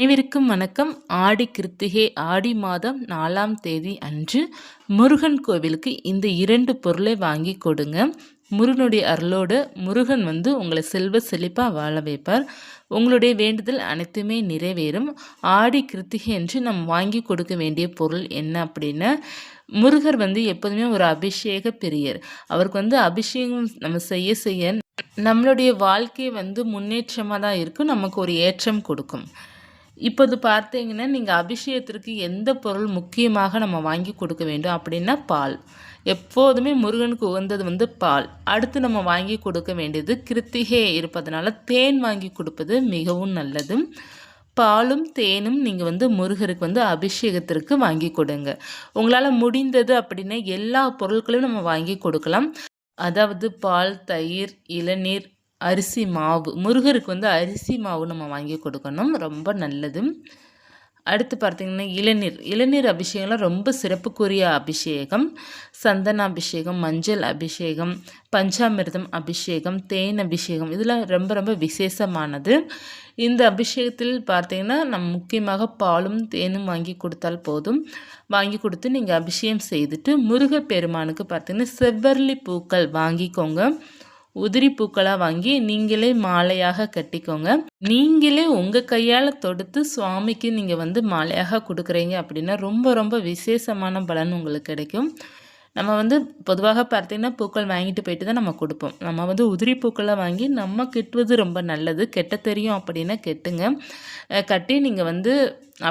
அனைவருக்கும் வணக்கம். ஆடி கிருத்திகை ஆடி மாதம் நாலாம் தேதி அன்று முருகன் கோவிலுக்கு இந்த இரண்டு பொருளை வாங்கி கொடுங்க. முருகனுடைய அருளோடு முருகன் வந்து உங்களை செல்வ செழிப்பாக வாழ வைப்பார். உங்களுடைய வேண்டுதல் அனைத்துமே நிறைவேறும். ஆடி கிருத்திகை என்று நம் வாங்கி கொடுக்க வேண்டிய பொருள் என்ன அப்படின்னா முருகர் வந்து எப்போதுமே ஒரு அபிஷேக பெரியர். அவருக்கு வந்து அபிஷேகம் நம்ம செய்ய செய்ய நம்மளுடைய வாழ்க்கை வந்து முன்னேற்றமாக தான் இருக்கும். நமக்கு ஒரு ஏற்றம் கொடுக்கும். இப்போது பார்த்தீங்கன்னா நீங்கள் அபிஷேகத்திற்கு எந்த பொருள் முக்கியமாக நம்ம வாங்கி கொடுக்க வேண்டும் அப்படின்னா பால். எப்போதுமே முருகனுக்கு உகந்தது வந்து பால். அடுத்து நம்ம வாங்கி கொடுக்க வேண்டியது கிருத்திகை இருப்பதனால தேன் வாங்கி கொடுப்பது மிகவும் நல்லது. பாலும் தேனும் நீங்கள் வந்து முருகருக்கு வந்து அபிஷேகத்திற்கு வாங்கி கொடுங்க. உங்களால் முடிந்தது அப்படின்னா எல்லா பொருட்களையும் நம்ம வாங்கி கொடுக்கலாம். அதாவது பால் தயிர் இளநீர் அரிசி மாவு. முருகருக்கு வந்து அரிசி மாவு நம்ம வாங்கி கொடுக்கணும். ரொம்ப நல்லது. அடுத்து பார்த்திங்கன்னா இளநீர். இளநீர் அபிஷேகம்லாம் ரொம்ப சிறப்புக்குரிய அபிஷேகம். சந்தன அபிஷேகம் மஞ்சள் அபிஷேகம் பஞ்சாமிர்தம் அபிஷேகம் தேன் அபிஷேகம். இதெல்லாம் ரொம்ப ரொம்ப விசேஷமானது. இந்த அபிஷேகத்தில் பார்த்திங்கன்னா நம் முக்கியமாக பாலும் தேனும் வாங்கி கொடுத்தால் போதும். வாங்கி கொடுத்து நீங்கள் அபிஷேகம் செய்துட்டு முருகப்பெருமானுக்கு பார்த்திங்கன்னா செவ்வரளி பூக்கள் வாங்கிக்கோங்க. உதிரி பூக்களாக வாங்கி நீங்களே மாலையாக கட்டிக்கோங்க. நீங்களே உங்கள் கையால் தொடுத்து சுவாமிக்கு நீங்கள் வந்து மாலையாக கொடுக்குறீங்க அப்படின்னா ரொம்ப ரொம்ப விசேஷமான பலன் உங்களுக்கு கிடைக்கும். நம்ம வந்து பொதுவாக பார்த்தீங்கன்னா பூக்கள் வாங்கிட்டு போயிட்டு தான் நம்ம கொடுப்போம். நம்ம வந்து உதிரி பூக்களை வாங்கி நம்ம கெட்டுவது ரொம்ப நல்லது. கெட்ட தெரியும் அப்படின்னா கெட்டுங்க. கட்டி நீங்கள் வந்து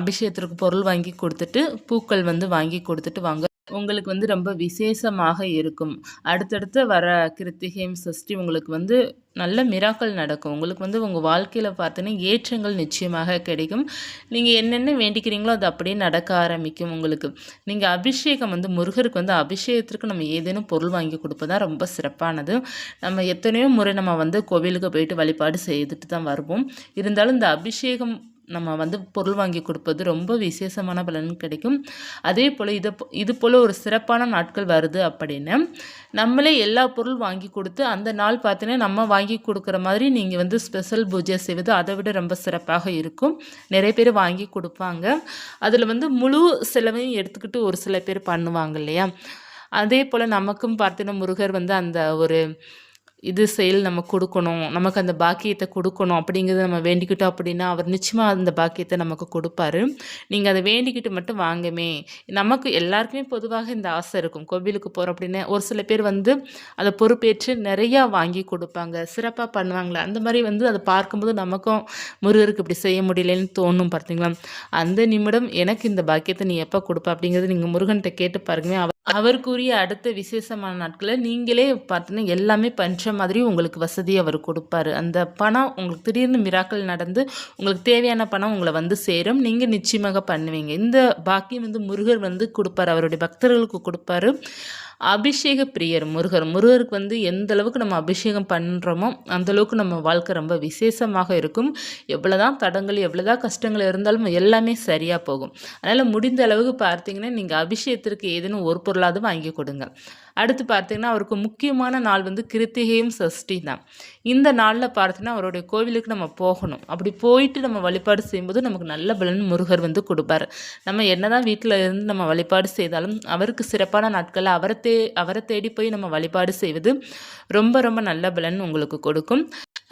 அபிஷேகத்திற்கு பொருள் வாங்கி கொடுத்துட்டு பூக்கள் வந்து வாங்கி கொடுத்துட்டு வாங்க. உங்களுக்கு வந்து ரொம்ப விசேஷமாக இருக்கும். அடுத்தடுத்து வர கிருத்திகை சஷ்டி உங்களுக்கு வந்து நல்ல மிராக்கள் நடக்கும். உங்களுக்கு வந்து உங்கள் வாழ்க்கையில் பார்த்தீங்கன்னா ஏற்றங்கள் நிச்சயமாக கிடைக்கும். நீங்கள் என்னென்ன வேண்டிக்கிறீங்களோ அது அப்படியே நடக்க ஆரம்பிக்கும் உங்களுக்கு. நீங்கள் அபிஷேகம் வந்து முருகருக்கு வந்து அபிஷேகத்திற்கு நம்ம ஏதேனும் பொருள் வாங்கி கொடுப்பதான் ரொம்ப சிறப்பானது. நம்ம எத்தனையோ முறை நம்ம வந்து கோவிலுக்கு போயிட்டு வழிபாடு செய்துட்டு தான் வருவோம். இருந்தாலும் இந்த அபிஷேகம் நம்ம வந்து பொருள் வாங்கி கொடுப்பது ரொம்ப விசேஷமான பலன் கிடைக்கும். அதே போல் இதை இது போல் ஒரு சிறப்பான நாட்கள் வருது அப்படின்னு நம்மளே எல்லா பொருள் வாங்கி கொடுத்து அந்த நாள் பார்த்தீங்கன்னா நம்ம வாங்கி கொடுக்குற மாதிரி நீங்கள் வந்து ஸ்பெஷல் பூஜை செய்வது அதை விட ரொம்ப சிறப்பாக இருக்கும். நிறைய பேர் வாங்கி கொடுப்பாங்க. அதில் வந்து முழு செலவையும் எடுத்துக்கிட்டு ஒரு சில பேர் பண்ணுவாங்க இல்லையா? அதே போல் நமக்கும் பார்த்தீங்கன்னா முருகர் வந்து அந்த ஒரு இது செயல் நம்ம கொடுக்கணும் நமக்கு அந்த பாக்கியத்தை கொடுக்கணும் அப்படிங்கிறத நம்ம வேண்டிக்கிட்டோம் அப்படின்னா அவர் நிச்சயமாக அந்த பாக்கியத்தை நமக்கு கொடுப்பாரு. நீங்கள் அதை வேண்டிக்கிட்டு மட்டும் வாங்கமே. நமக்கு எல்லாருக்குமே பொதுவாக இந்த ஆசை இருக்கும். கோவிலுக்கு போகிறோம் அப்படின்னு ஒரு சில பேர் வந்து அதை பொறுப்பேற்று நிறையா வாங்கி கொடுப்பாங்க. சிறப்பாக பண்ணுவாங்களே. அந்த மாதிரி வந்து அதை பார்க்கும்போது நமக்கும் முருகருக்கு இப்படி செய்ய முடியலன்னு தோணும் பார்த்தீங்களா அந்த நிமிடம் எனக்கு இந்த பாக்கியத்தை நீ எப்போ கொடுப்ப அப்படிங்கிறது நீங்கள் முருகன்கிட்ட கேட்டு பாருங்க. அவர் அவருக்குரிய அடுத்த விசேஷமான நாட்களில் நீங்களே பார்த்தீங்கன்னா எல்லாமே பஞ்ச மாதிரி உங்களுக்கு வசதி அவர் கொடுப்பாரு. அந்த பணம் உங்களுக்கு திடீர்னு மிராக்கள் நடந்து உங்களுக்கு தேவையான பணம் உங்களை வந்து சேரும். நீங்கள் நிச்சயமாக பண்ணுவீங்க. இந்த பாக்கியம் வந்து முருகர் வந்து கொடுப்பாரு. அவருடைய பக்தர்களுக்கு கொடுப்பாரு. அபிஷேக பிரியர் முருகர். முருகருக்கு வந்து எந்த அளவுக்கு நம்ம அபிஷேகம் பண்ணுறோமோ அந்தளவுக்கு நம்ம வாழ்க்கை ரொம்ப விசேஷமாக இருக்கும். எவ்வளோதான் தடங்கள் எவ்வளோதான் கஷ்டங்கள் இருந்தாலும் எல்லாமே சரியாக போகும். அதனால் முடிந்த அளவுக்கு பார்த்தீங்கன்னா நீங்கள் அபிஷேகத்திற்கு ஏதேனும் ஒரு பொருளாவது வாங்கி கொடுங்க. அடுத்து பார்த்தீங்கன்னா அவருக்கு முக்கியமான நாள் வந்து கிருத்திகையும் சஷ்டி தான். இந்த நாளில் பார்த்தீங்கன்னா அவருடைய கோவிலுக்கு நம்ம போகணும். அப்படி போயிட்டு நம்ம வழிபாடு செய்யும்போது நமக்கு நல்ல பலன் முருகர் வந்து கொடுப்பார். நம்ம என்னதான் வீட்டில் இருந்து நம்ம வழிபாடு செய்தாலும் அவருக்கு சிறப்பான நாட்களில் அவரை தே அவரை தேடி போய் நம்ம வழிபாடு செய்வது ரொம்ப ரொம்ப நல்ல பலன் உங்களுக்கு கொடுக்கும்.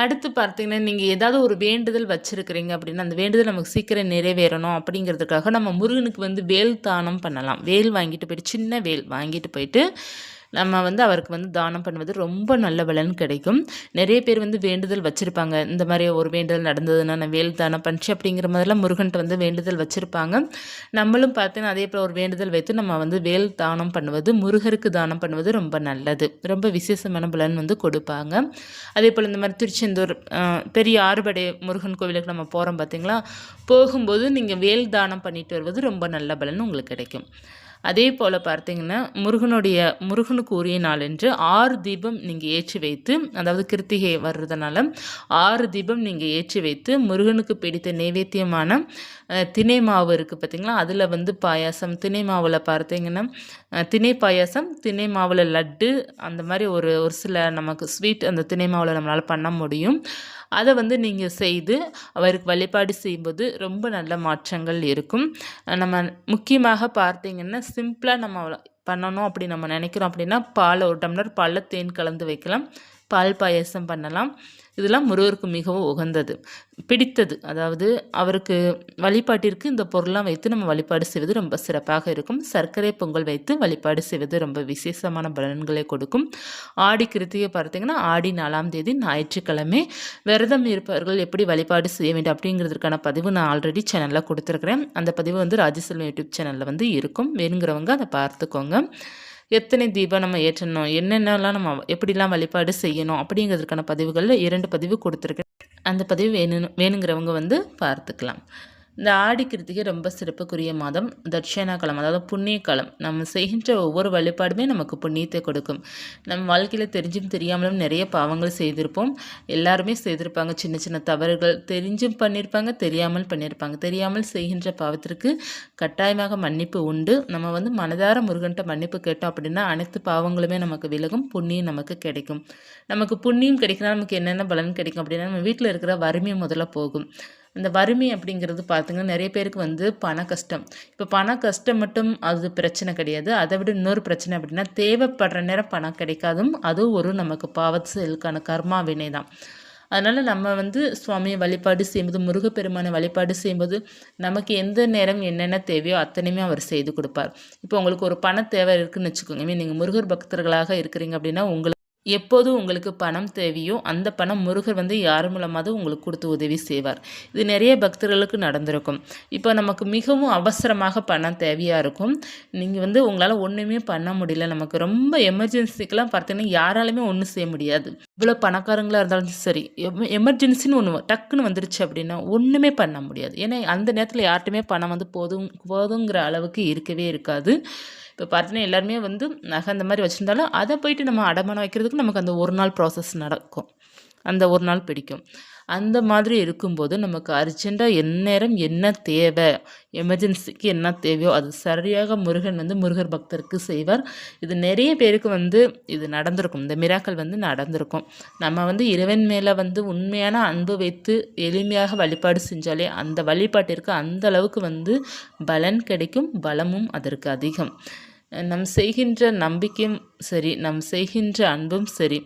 அடுத்து பார்த்தீங்கன்னா நீங்கள் ஏதாவது ஒரு வேண்டுதல் வச்சுருக்கிறீங்க அப்படின்னா அந்த வேண்டுதல் நமக்கு சீக்கிரம் நிறைவேறணும் அப்படிங்கிறதுக்காக நம்ம முருகனுக்கு வந்து வேல் தானம் பண்ணலாம். வேல் வாங்கிட்டு போயிட்டு சின்ன வேல் வாங்கிட்டு போயிட்டு நம்ம வந்து அவருக்கு வந்து தானம் பண்ணுவது ரொம்ப நல்ல பலன் கிடைக்கும். நிறைய பேர் வந்து வேண்டுதல் வச்சுருப்பாங்க. இந்த மாதிரி ஒரு வேண்டுதல் நடந்ததுன்னா நான் வேல் தானம் பண்ணிச்சு அப்படிங்கிற மாதிரிலாம் முருகன்ட்டு வந்து வேண்டுதல் வச்சுருப்பாங்க. நம்மளும் பார்த்தீங்கன்னா அதே போல் ஒரு வேண்டுதல் வைத்து நம்ம வந்து வேல் தானம் பண்ணுவது முருகருக்கு தானம் பண்ணுவது ரொம்ப நல்லது. ரொம்ப விசேஷமான பலன் வந்து கொடுப்பாங்க. அதே போல் இந்த மாதிரி திருச்செந்தூர் பெரிய ஆறுபடை முருகன் கோவிலுக்கு நம்ம போகிறோம் பார்த்தீங்களா போகும்போது நீங்கள் வேல் தானம் பண்ணிட்டு வருவது ரொம்ப நல்ல பலன் உங்களுக்கு கிடைக்கும். அதே போல் பார்த்தீங்கன்னா முருகனுடைய முருகனுக்கு உரிய நாள் என்று ஆறு தீபம் நீங்கள் ஏற்றி வைத்து அதாவது கிருத்திகை வர்றதுனால ஆறு தீபம் நீங்கள் ஏற்றி வைத்து முருகனுக்கு பிடித்த நைவேத்தியமான திணை மாவு இருக்குது பார்த்திங்களா? அதில் வந்து பாயாசம் திணை மாவில் பார்த்தீங்கன்னா திணை பாயாசம் திணை மாவில் லட்டு அந்த மாதிரி ஒரு ஒரு சில நமக்கு ஸ்வீட் அந்த திணை மாவில் நம்மளால் பண்ண முடியும். அதை வந்து நீங்கள் செய்து அவருக்கு வழிபாடு செய்யும்போது ரொம்ப நல்ல மாற்றங்கள் இருக்கும். நம்ம முக்கியமாக பார்த்தீங்கன்னா சிம்பிளாக நம்ம பண்ணணும் அப்படி நம்ம நினைக்கிறோம் அப்படின்னா பால் ஒரு டம்ளர் பாலில் தேன் கலந்து வைக்கலாம். பால் பாயசம் பண்ணலாம். இதெல்லாம் முருகருக்கு மிகவும் உகந்தது. பிடித்தது. அதாவது அவருக்கு வழிபாட்டிற்கு இந்த பொருள்லாம் வைத்து நம்ம வழிபாடு செய்வது ரொம்ப சிறப்பாக இருக்கும். சர்க்கரை பொங்கல் வைத்து வழிபாடு செய்வது ரொம்ப விசேஷமான பலன்களை கொடுக்கும். ஆடி கிருத்திகை பார்த்தீங்கன்னா ஆடி நாலாம் தேதி ஞாயிற்றுக்கிழமை விரதம் இருப்பவர்கள் எப்படி வழிபாடு செய்ய வேண்டும் அப்படிங்கிறதுக்கான பதிவு நான் ஆல்ரெடி சேனலில் கொடுத்துருக்குறேன். அந்த பதிவு வந்து ராஜசெல்வம் யூடியூப் சேனலில் வந்து இருக்கும். வேணுங்கிறவங்க அதை பார்த்துக்கோங்க. எத்தனை தீபம் நம்ம ஏற்றணும்? என்னென்னலாம் நம்ம எப்படிலாம் வழிபாடு செய்யணும்? அப்படிங்கிறதுக்கான பதிவுகளில் இரண்டு பதிவு கொடுத்துருக்கேன். அந்த பதிவு வேணும் வேணுங்கிறவங்க வந்து பார்த்துக்கலாம். இந்த ஆடி கிருத்திகை ரொம்ப சிறப்புக்குரிய மாதம். தட்சிணா காலம் அதாவது புண்ணிய காலம் நம்ம செய்கின்ற ஒவ்வொரு வழிபாடுமே நமக்கு புண்ணியத்தை கொடுக்கும். நம்ம வாழ்க்கையில் தெரிஞ்சும் தெரியாமலும் நிறைய பாவங்கள் செய்திருப்போம். எல்லாருமே செய்திருப்பாங்க. சின்ன சின்ன தவறுகள் தெரிஞ்சும் பண்ணியிருப்பாங்க தெரியாமல் பண்ணியிருப்பாங்க தெரியாமல் செய்கின்ற பாவத்திற்கு கட்டாயமாக மன்னிப்பு உண்டு. நம்ம வந்து மனதார முருகன்ட்ட மன்னிப்பு கேட்டோம் அப்படின்னா அனைத்து பாவங்களுமே நமக்கு விலகும் புண்ணியம் நமக்கு கிடைக்கும். நமக்கு புண்ணியம் கிடைக்கினா நமக்கு என்னென்ன பலன் கிடைக்கும் அப்படின்னா நம்ம வீட்டில் இருக்கிற வறுமை முதல்ல போகும். இந்த வறுமை அப்படிங்கிறது பார்த்திங்கன்னா நிறைய பேருக்கு வந்து பண கஷ்டம். இப்போ பண கஷ்டம் மட்டும் அது பிரச்சனை கிடையாது. அதை விட இன்னொரு பிரச்சனை அப்படின்னா தேவைப்படுற நேரம் பணம் கிடைக்காதும் அதுவும் ஒரு நமக்கு பாவத் செயலுக்கான கர்மா வினை தான். அதனால் நம்ம வந்து சுவாமியை வழிபாடு செய்யும்போது முருகப்பெருமானை வழிபாடு செய்யும்போது நமக்கு எந்த நேரம் என்னென்ன தேவையோ அத்தனையுமே அவர் செய்து கொடுப்பார். இப்போ உங்களுக்கு ஒரு பண தேவை இருக்குதுன்னு வச்சுக்கோங்க நீங்கள் முருகர் பக்தர்களாக இருக்கிறீங்க அப்படின்னா உங்களுக்கு எப்போது உங்களுக்கு பணம் தேவையோ அந்த பணம் முருகர் வந்து யார் மூலமாவது உங்களுக்கு கொடுத்து உதவி செய்வார். இது நிறைய பக்தர்களுக்கு நடந்திருக்கும். இப்போ நமக்கு மிகவும் அவசரமாக பணம் தேவையாக இருக்கும். நீங்கள் வந்து உங்களால் ஒன்றுமே பண்ண முடியல. நமக்கு ரொம்ப எமர்ஜென்சிக்கெலாம் பார்த்தீங்கன்னா யாராலுமே ஒன்றும் செய்ய முடியாது. இவ்வளோ பணக்காரங்களாக இருந்தாலும் சரி எமர்ஜென்சின்னு ஒன்று டக்குன்னு வந்துருச்சு அப்படின்னா ஒன்றுமே பண்ண முடியாது. ஏன்னா அந்த நேரத்தில் யார்ட்டுமே பணம் வந்து போதும் போதுங்கிற அளவுக்கு இருக்கவே இருக்காது. இப்போ பார்த்தீங்கன்னா எல்லாருமே வந்து நகை அந்த மாதிரி வச்சுருந்தாலும் அதை போயிட்டு நம்ம அடமானம் வைக்கிறதுக்கு நமக்கு அந்த ஒரு நாள் ப்ராசஸ் நடக்கும். அந்த ஒரு நாள் பிடிக்கும். அந்த மாதிரி இருக்கும்போது நமக்கு அர்ஜெண்ட்டாக எந்நேரம் என்ன தேவை? எமர்ஜென்சிக்கு என்ன தேவையோ அது சரியாக முருகன் வந்து முருகர் பக்தருக்கு செய்வார். இது நிறைய பேருக்கு வந்து இது நடந்திருக்கும். இந்த மிராக்கள் வந்து நடந்திருக்கும். நம்ம வந்து இறைவன் மேலே வந்து உண்மையான அன்பு வைத்து எளிமையாக வழிபாடு செஞ்சாலே அந்த வழிபாட்டிற்கு அந்த அளவுக்கு வந்து பலன் கிடைக்கும் பலமும் அதற்கு அதிகம். நம் செய்கின்ற நம்பிக்கையும் சரி நம் செய்கின்ற அன்பும் சரி.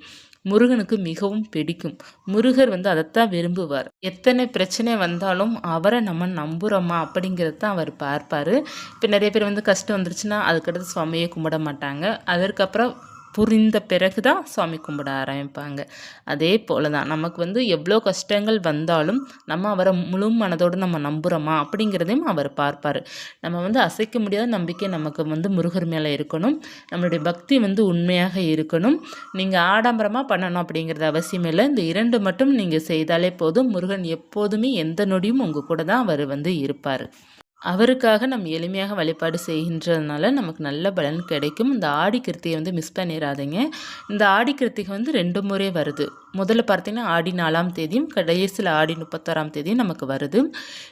முருகனுக்கு மிகவும் பிடிக்கும். முருகர் வந்து அதைத்தான் விரும்புவார். எத்தனை பிரச்சனை வந்தாலும் அவரை நம்ம நம்புகிறோமா அப்படிங்கிறத தான் அவர் பார்ப்பார். இப்போ நிறைய பேர் வந்து கஷ்டம் வந்துருச்சுன்னா அதுக்கடுத்து சுவாமியை கும்பிட மாட்டாங்க. அதற்கப்புறம் புரிந்த பிறகு தான் சாமி கும்பிட ஆரம்பிப்பாங்க. அதே போல் தான் நமக்கு வந்து எவ்வளோ கஷ்டங்கள் வந்தாலும் நம்ம அவரை முழு மனதோடு நம்ம நம்புகிறோமா அப்படிங்கிறதையும் அவர் பார்ப்பார். நம்ம வந்து அசைக்க முடியாத நம்பிக்கை நமக்கு வந்து முருகர் மேலே இருக்கணும். நம்மளுடைய பக்தி வந்து உண்மையாக இருக்கணும். நீங்கள் ஆடம்பரமாக பண்ணணும் அப்படிங்கிறது அவசியம் இல்லை. இந்த இரண்டு மட்டும் நீங்கள் செய்தாலே போதும். முருகன் எப்போதுமே எந்த நொடியும் உங்கள் கூட தான் அவர் வந்து இருப்பார். அவருக்காக நம்ம எளிமையாக வழிபாடு செய்கின்றதுனால நமக்கு நல்ல பலன் கிடைக்கும். இந்த ஆடி கிருத்தியை வந்து மிஸ் பண்ணிடாதீங்க இந்த ஆடி கிருத்திகை வந்து ரெண்டு முறை வருது. முதல்ல பார்த்தீங்கன்னா ஆடி நாலாம் தேதியும் கடைசியில் ஆடி முப்பத்தாறாம் தேதியும் நமக்கு வருது.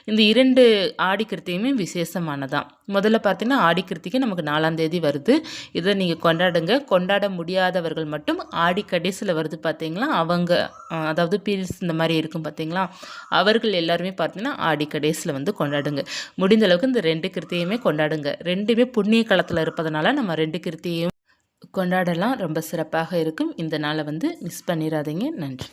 இந்த இரண்டு ஆடி கிருத்தியுமே விசேஷமானதான் முதல்ல பார்த்தீங்கன்னா ஆடி கிருத்திகை நமக்கு நாலாம் தேதி வருது. இதை நீங்கள் கொண்டாடுங்க. கொண்டாட முடியாதவர்கள் மட்டும் ஆடி கடைசியில் வருது பார்த்தீங்களா? அவங்க அதாவது பீரியட்ஸ் இந்த மாதிரி இருக்கும் பார்த்தீங்களா? அவர்கள் எல்லாருமே பார்த்தீங்கன்னா ஆடி கடைசியில் வந்து கொண்டாடுங்க. முடிந்த அளவுக்கு இந்த ரெண்டு கிருத்தியுமே கொண்டாடுங்க. ரெண்டுமே புண்ணிய காலத்தில் இருப்பதனால நம்ம ரெண்டு கிருத்தியையும் கொண்டாடலாம். ரொம்ப சிறப்பாக இருக்கும். இந்த நாளை வந்து மிஸ் பண்ணிடாதீங்க நன்றி.